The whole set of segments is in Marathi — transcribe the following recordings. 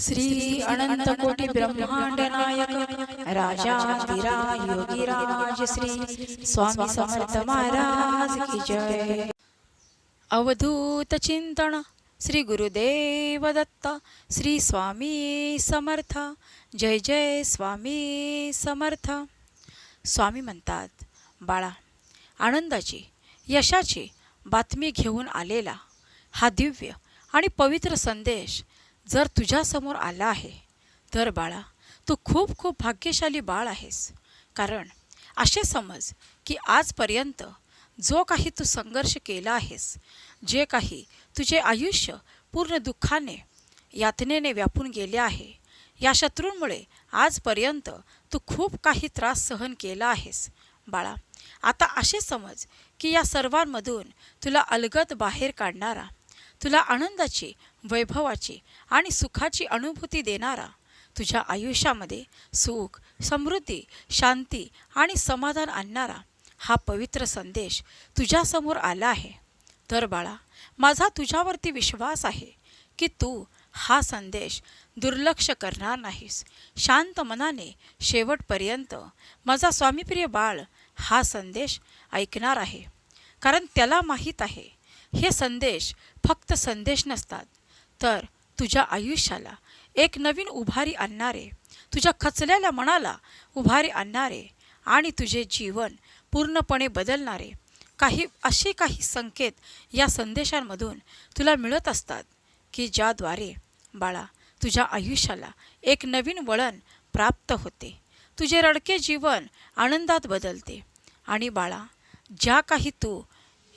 श्री अनंत कोटी ब्रह्मांड नायक राजा योगी रंगी श्री स्वामी समर्थ महाराज की जय। अवधूत चिंतन श्री गुरुदेव दत्त श्री स्वामी समर्थ जय जय स्वामी समर्थ। स्वामी म्हणतात बाळा आनंदाची यशाची बातमी घेऊन आलेला हा दिव्य आणि पवित्र संदेश जर तुझ्यासमोर आला आहे तर बाळा तू खूप खूप भाग्यशाली बाळ आहेस. कारण असे समज की आजपर्यंत जो काही तू संघर्ष केला आहेस जे काही तुझे आयुष्य पूर्ण दुःखाने यातनेने व्यापून गेले आहे या शत्रूंमुळे आजपर्यंत तू खूप काही त्रास सहन केला आहेस. बाळा आता असे समज की या सर्वांमधून तुला अलगद बाहेर काढणारा तुला आनंदाची वैभवाची आणि सुखाची अनुभूती देणारा तुझ्या आयुष्यामध्ये सुख समृद्धी शांती आणि समाधान आणणारा हा पवित्र संदेश तुझ्यासमोर आला आहे. तर बाळा माझा तुझ्यावरती विश्वास आहे की तू हा संदेश दुर्लक्ष करणार नाहीस. शांत मनाने शेवटपर्यंत माझा स्वामीप्रिय बाळ हा संदेश ऐकणार आहे. कारण त्याला माहीत आहे हे संदेश फक्त संदेश नसतात तर तुझ्या आयुष्याला एक नवीन उभारी आणणारे तुझ्या खचलेल्या मनाला उभारी आणणारे आणि तुझे जीवन पूर्णपणे बदलणारे काही असे काही संकेत या संदेशांमधून तुला मिळत असतात की ज्याद्वारे बाळा तुझ्या आयुष्याला एक नवीन वळण प्राप्त होते. तुझे रडके जीवन आनंदात बदलते. आणि बाळा ज्या काही तू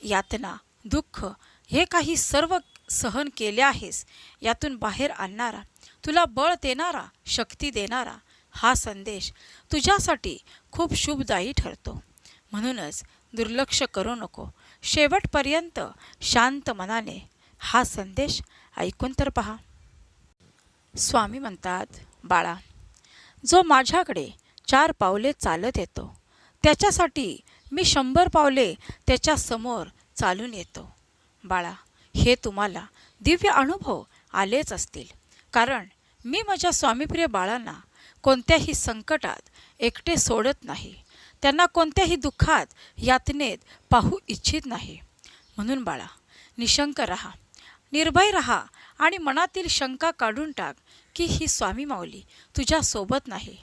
यातना दुःख हे काही सर्व सहन केले आहेस यातून बाहेर आणणारा तुला बळ देणारा शक्ती देणारा हा संदेश तुझ्यासाठी खूप शुभदायी ठरतो. म्हणूनच दुर्लक्ष करू नको. शेवटपर्यंत शांत मनाने हा संदेश ऐकून तर पहा. स्वामी म्हणतात बाळा जो माझ्याकडे चार पावले चालत येतो त्याच्यासाठी मी शंभर पावले त्याच्यासमोर चालून येतो. बाळा हे तुम्हाला दिव्य अनुभव आलेच असतील. कारण मी माझ्या स्वामीप्रिय बाळांना कोणत्याही संकटात एकटे सोडत नाही. त्यांना कोणत्याही दुःखात यातनेत पाहू इच्छित नाही. म्हणून बाळा निशंक रहा. निर्भय रहा आणि मनातील शंका काढून टाक की ही स्वामी माऊली तुझ्या सोबत नाही.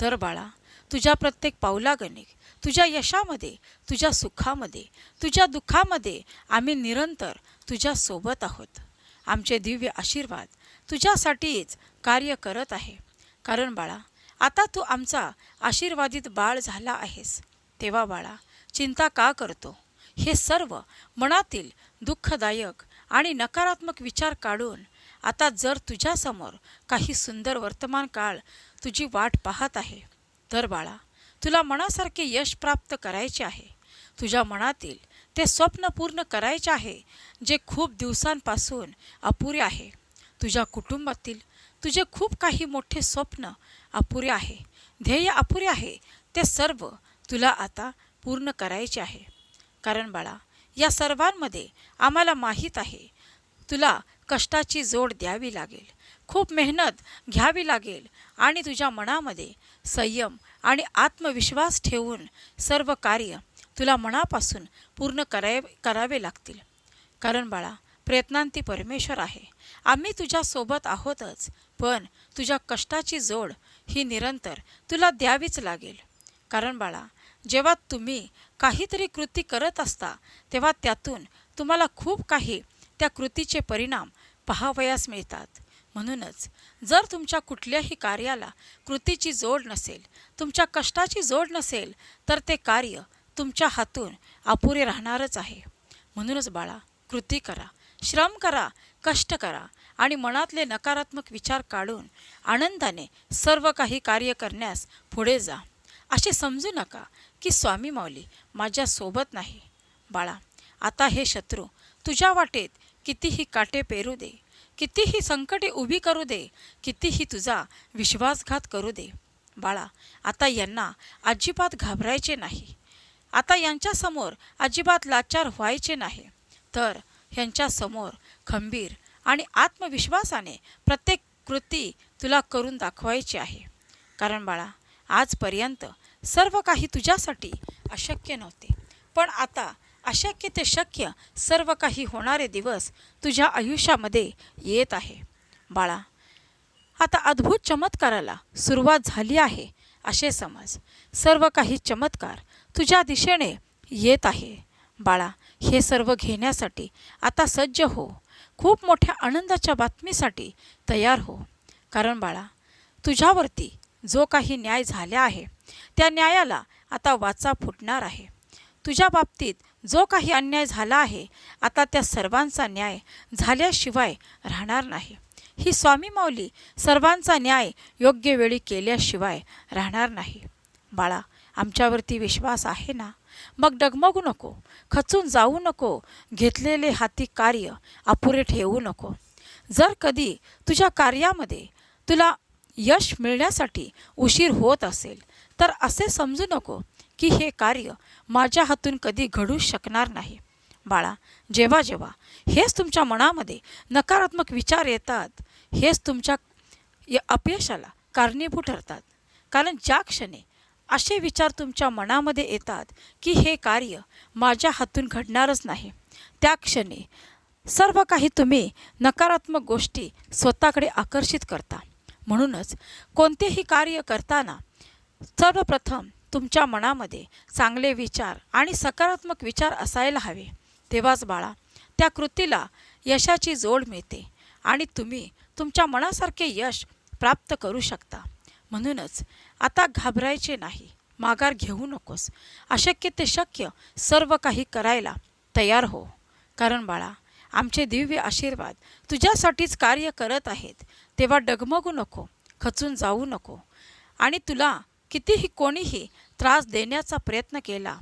तर बाळा तुझ्या प्रत्येक पावलागणिक तुझ्या यशामध्ये तुझ्या सुखामध्ये तुझ्या दुःखामध्ये आम्ही निरंतर तुझ्या सोबत आहोत. आमचे दिव्य आशीर्वाद तुझ्यासाठीच कार्य करत आहे. कारण बाळा आता तू आमचा आशीर्वादित बाळ झाला आहेस. तेव्हा बाळा चिंता का करतो? हे सर्व मनातील दुःखदायक आणि नकारात्मक विचार काढून आता जर तुझ्यासमोर काही सुंदर वर्तमान काळ तुझी वाट पाहत आहे तर बाळा तुला मनासारखे यश प्राप्त करायचे आहे. तुझ्या मनातील ते स्वप्न पूर्ण करायचे आहे जे खूप दिवसांपासून अपुरे आहे. तुझ्या कुटुंबातील तुझे खूप काही मोठे स्वप्न अपुरे आहे. ध्येय अपुरे आहे. ते सर्व तुला आता पूर्ण करायचे आहे. कारण बाळा या सर्वांमध्ये आम्हाला माहीत आहे तुला कष्टाची जोड द्यावी लागेल. खूप मेहनत घ्यावी लागेल आणि तुझ्या मनामध्ये संयम आणि आत्मविश्वास ठेवून सर्व कार्य तुला मनापासून पूर्ण कराय करावे लागतील. कारण बाळा प्रयत्नांती परमेश्वर आहे. आम्ही तुझ्यासोबत आहोतच पण तुझ्या कष्टाची जोड ही निरंतर तुला द्यावीच लागेल. कारण बाळा जेव्हा तुम्ही काहीतरी कृती करत असता तेव्हा त्यातून तुम्हाला खूप काही त्या कृतीचे परिणाम पाहावयास मिळतात. म्हणूनच जर तुमच्या कुठल्याही कार्याला कृतीची जोड नसेल तुमच्या कष्टाची जोड नसेल तर ते कार्य तुमच्या हातून अपुरे राहणारच आहे. म्हणूनच बाळा कृती करा श्रम करा कष्ट करा आणि मनातले नकारात्मक विचार काढून आनंदाने सर्व काही कार्य करण्यास पुढे जा. असे समजू नका की स्वामी माऊली माझ्या सोबत नाही. बाळा आता हे शत्रू तुझ्या वाटेत कितीही काटे पेरू दे कितीही संकटे उभी करू दे कितीही तुझा विश्वासघात करू दे. बाळा आता यांना अजिबात घाबरायचे नाही. आता यांच्यासमोर अजिबात लाचार व्हायचे नाही. तर ह्यांच्यासमोर खंबीर आणि आत्मविश्वासाने प्रत्येक कृती तुला करून दाखवायची आहे. कारण बाळा आजपर्यंत सर्व काही तुझ्यासाठी अशक्य नव्हते. पण आता अशक्य ते शक्य सर्व काही होणारे दिवस तुझ्या आयुष्यामध्ये येत आहे. बाळा आता अद्भुत चमत्काराला सुरुवात झाली आहे असे समज. सर्व काही चमत्कार तुझ्या दिशेने येत आहे. बाळा हे सर्व घेण्यासाठी आता सज्ज हो. खूप मोठ्या आनंदाच्या बातमीसाठी तयार हो. कारण बाळा तुझ्यावरती जो काही न्याय झाला आहे त्या न्यायाला आता वाचा फुटणार आहे. तुझ्या बाबतीत जो काही अन्याय झाला आहे आता त्या सर्वांचा न्याय झाल्याशिवाय राहणार नाही. ही स्वामी माऊली सर्वांचा न्याय योग्य वेळी केल्याशिवाय राहणार नाही. बाळा आमच्यावरती विश्वास आहे ना? मग डगमगू नको खचून जाऊ नको घेतलेले हाती कार्य अपुरे ठेवू नको. जर कधी तुझ्या कार्यामध्ये तुला यश मिळण्यासाठी उशीर होत असेल तर असे समजू नको की हे कार्य माझ्या हातून कधी घडू शकणार नाही. बाळा जेव्हा जेव्हा हेच तुमच्या मनामध्ये नकारात्मक विचार येतात हेच तुमच्या य- अपयशाला कारणीभूत ठरतात. कारण ज्या क्षणी असे विचार तुमच्या मनामध्ये येतात की हे कार्य माझ्या हातून घडणारच नाही त्या क्षणी सर्व काही तुम्ही नकारात्मक गोष्टी स्वतःकडे आकर्षित करता. म्हणूनच कोणतेही कार्य करताना सर्वप्रथम तुमच्या मनामध्ये चांगले विचार आणि सकारात्मक विचार असायला हवे. तेव्हाच बाळा त्या कृतीला यशाची जोड मिळते आणि तुम्ही तुमच्या मनासारखे यश प्राप्त करू शकता. म्हणूनच आता घाबरायचे नाही माघार घेऊ नकोस. अशक्य ते शक्य सर्व काही करायला तयार हो. कारण बाळा आमचे दिव्य आशीर्वाद तुझ्यासाठीच कार्य करत आहेत. तेव्हा डगमगू नको खचून जाऊ नको आणि तुला कितीही कोणीही त्रास देण्याचा प्रयत्न केला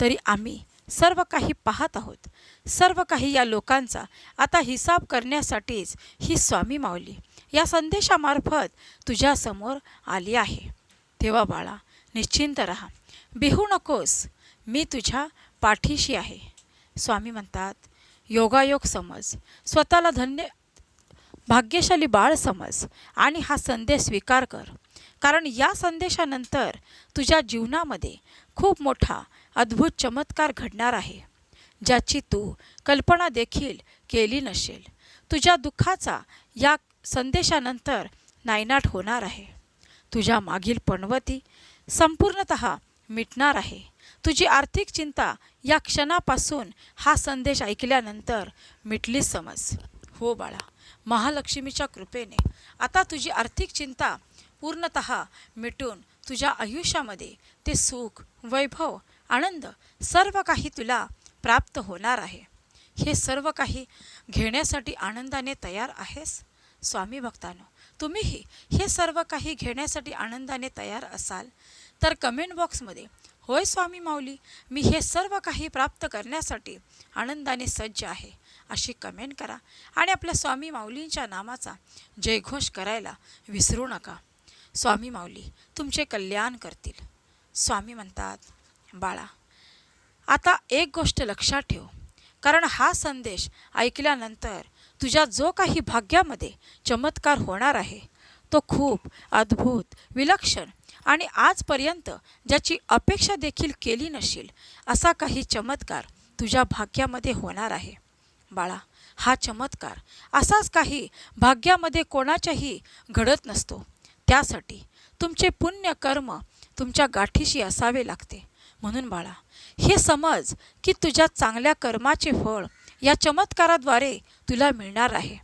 तरी आम्ही सर्व काही पाहत आहोत. सर्व काही या लोकांचा आता हिसाब करण्यासाठीच ही स्वामी माऊली या संदेशामार्फत तुझ्यासमोर आली आहे. तेव्हा बाळा निश्चिंत राहा. बिहू नकोस. मी तुझ्या पाठीशी आहे. स्वामी म्हणतात योगायोग समज. स्वतःला धन्य भाग्यशाली बाळ समज आणि हा संदेश स्वीकार कर. कारण या संदेशानंतर तुझ्या जीवनामध्ये खूप मोठा अद्भुत चमत्कार घडणार आहे ज्याची तू कल्पना देखील केली नसेल. तुझ्या दुःखाचा या संदेशानंतर नायनाट होणार आहे. तुझ्या मागील पणवती संपूर्णत मिटणार आहे. तुझी आर्थिक चिंता या क्षणापासून हा संदेश ऐकल्यानंतर मिटलीच समज. हो बाळा महालक्ष्मीच्या कृपेने. आता तुझी आर्थिक चिंता पूर्णत मिटून तुझ्या आयुष्यामध्ये ते सुख वैभव आनंद सर्व काही तुला प्राप्त होणार आहे. हे सर्व काही घेण्यासाठी आनंदाने तयार आहेस? स्वामी भक्तांनो तुम्हीही हे सर्व काही घेण्यासाठी आनंदाने तयार असाल तर कमेंट बॉक्समध्ये होय स्वामी माऊली मी हे सर्व काही प्राप्त करण्यासाठी आनंदाने सज्ज आहे अशी कमेंट करा. आणि आपल्या स्वामी माऊलींच्या नामाचा जयघोष करायला विसरू नका. स्वामी माऊली तुमचे कल्याण करतील. स्वामी म्हणतात बाळा आता एक गोष्ट लक्षात ठेव. कारण हा संदेश ऐकल्यानंतर तुझ्या जो काही भाग्यामध्ये चमत्कार होणार आहे तो खूप अद्भुत विलक्षण आणि आजपर्यंत ज्याची अपेक्षा देखील केली नसेल असा काही चमत्कार तुझ्या भाग्यामध्ये होणार आहे. बाळा हा चमत्कार असाच काही भाग्यामध्ये कोणाच्याही घडत नसतो. त्यासाठी तुमचे पुण्य कर्म तुमच्या गाठीशी असावे लागते. म्हणून बाळा हे समज की तुझ्या चांगल्या कर्माचे फळ या चमत्काराद्वारे तुला मिळणार आहे.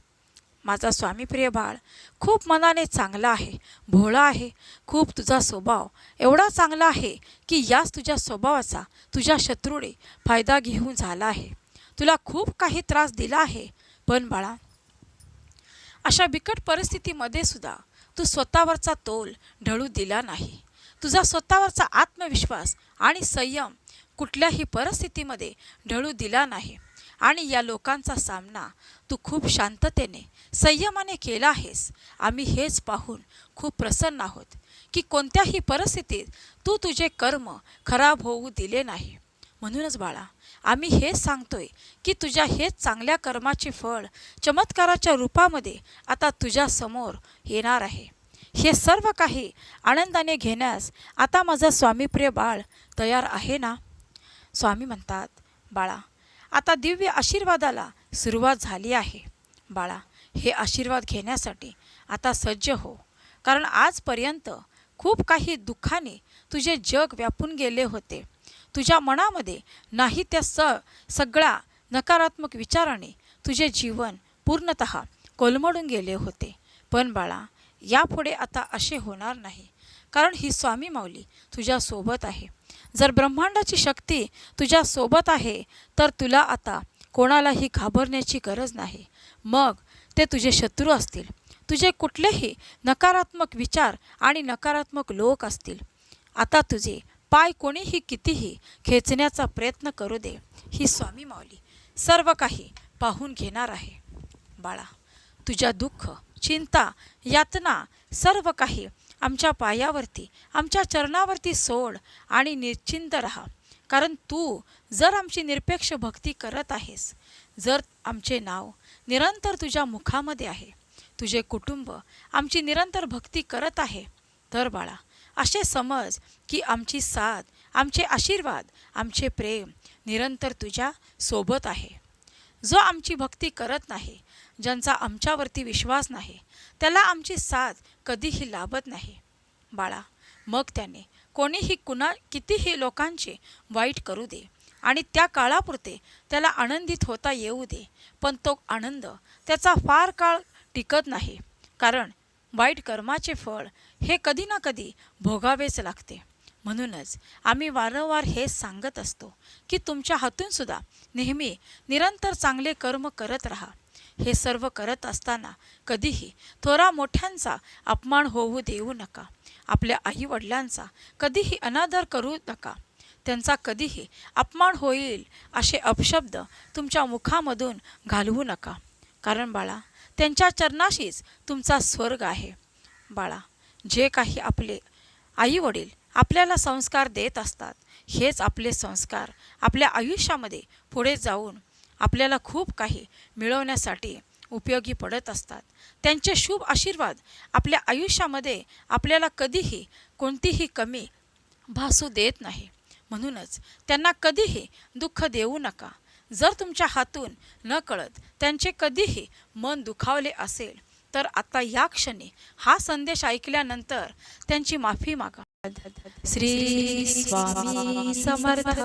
माझा स्वामीप्रिय बाळ खूप मनाने चांगला आहे भोळा आहे खूप तुझा स्वभाव एवढा चांगला आहे की याच तुझ्या स्वभावाचा तुझ्या शत्रूने फायदा घेऊन झाला आहे. तुला खूप काही त्रास दिला आहे. पण बाळा अशा बिकट परिस्थितीमध्ये सुद्धा तू स्वतःवरचा तोल ढळू दिला नाही. तुझा स्वतःवरचा आत्मविश्वास आणि संयम कुठल्याही परिस्थितीमध्ये ढळू दिला नाही. आणि या लोकांचा सामना तू खूप शांततेने संयमाने केला आहेस. आम्ही हेच पाहून खूप प्रसन्न आहोत की कोणत्याही परिस्थितीत तू तुझे कर्म खराब होऊ दिले नाही. म्हणूनच बाळा आम्ही हे सांगतोय की तुझ्या हे चांगल्या कर्माचे फळ चमत्काराच्या रूपामध्ये आता तुझ्या समोर येणार आहे. हे सर्व काही आनंदाने घेण्यास आता माझा स्वामीप्रिय बाळ तयार आहे ना? स्वामी म्हणतात बाळा आता दिव्य आशीर्वादाला सुरुवात झाली आहे. बाळा हे आशीर्वाद घेण्यासाठी आता सज्ज हो. कारण आजपर्यंत खूप काही दुःखाने तुझे जग व्यापून गेले होते. तुझ्या मनामध्ये नाही त्या स सगळ्या नकारात्मक विचाराने तुझे जीवन पूर्णत कोलमडून गेले होते. पण बाळा यापुढे आता असे होणार नाही. कारण ही स्वामी माऊली तुझ्यासोबत आहे. जर ब्रह्मांडाची शक्ती तुझ्यासोबत आहे तर तुला आता कोणालाही घाबरण्याची गरज नाही. मग ते तुझे शत्रू असतील. तुझे कुठलेही नकारात्मक विचार आणि नकारात्मक लोक असतील. आता तुझे पाय कोणीही कितीही खेचण्याचा प्रयत्न करू दे ही स्वामी माऊली सर्व काही पाहून घेणार आहे. बाळा तुझ्या दुःख चिंता यातना सर्व काही आमच्या पायावरती आमच्या चरणावरती सोड आणि निश्चिंत राहा. कारण तू जर आमची निरपेक्ष भक्ती करत आहेस जर आमचे नाव निरंतर तुझ्या मुखामध्ये आहे तुझे कुटुंब आमची निरंतर भक्ती करत आहे तर बाळा असे समज की आमची साथ आमचे आशीर्वाद आमचे प्रेम निरंतर तुझ्या सोबत आहे. जो आमची भक्ती करत नाही ज्यांचा आमच्यावरती विश्वास नाही त्याला आमची साथ कधीही लाभत नाही. बाळा मग त्याने कोणीही कुणा कितीही लोकांचे वाईट करू दे आणि त्या काळापुरते त्याला आनंदित होता येऊ दे पण तो आनंद त्याचा फार काळ टिकत नाही. कारण वाईट कर्माचे फळ हे कधी ना कधी भोगावेच लागते. म्हणूनच आम्ही वारंवार हेच सांगत असतो की तुमच्या हातूनसुद्धा नेहमी निरंतर चांगले कर्म करत राहा. हे सर्व करत असताना कधीही थोरा मोठ्यांचा अपमान होऊ देऊ नका. आपल्या आईवडिलांचा कधीही अनादर करू नका. त्यांचा कधीही अपमान होईल असे अपशब्द तुमच्या मुखामधून घालवू नका. कारण बाळा त्यांच्या चरणाशीच तुमचा स्वर्ग आहे. बाळा जे काही आपले आई वडील आपल्याला संस्कार देत असतात हेच आपले संस्कार आपल्या आयुष्यामध्ये पुढे जाऊन आपल्याला खूप काही मिळवण्यासाठी उपयोगी पडत असतात. त्यांचे शुभ आशीर्वाद आपल्या आयुष्यामध्ये आपल्याला कधीही कोणतीही कमी भासू देत नाही. म्हणूनच त्यांना कधीही दुःख देऊ नका. जर तुमच्या हातून न कळत त्यांचे कधीही मन दुखावले असेल तर आता या क्षणी हा संदेश ऐकल्यानंतर त्यांची माफी मागा. श्री स्वामी समर्थ.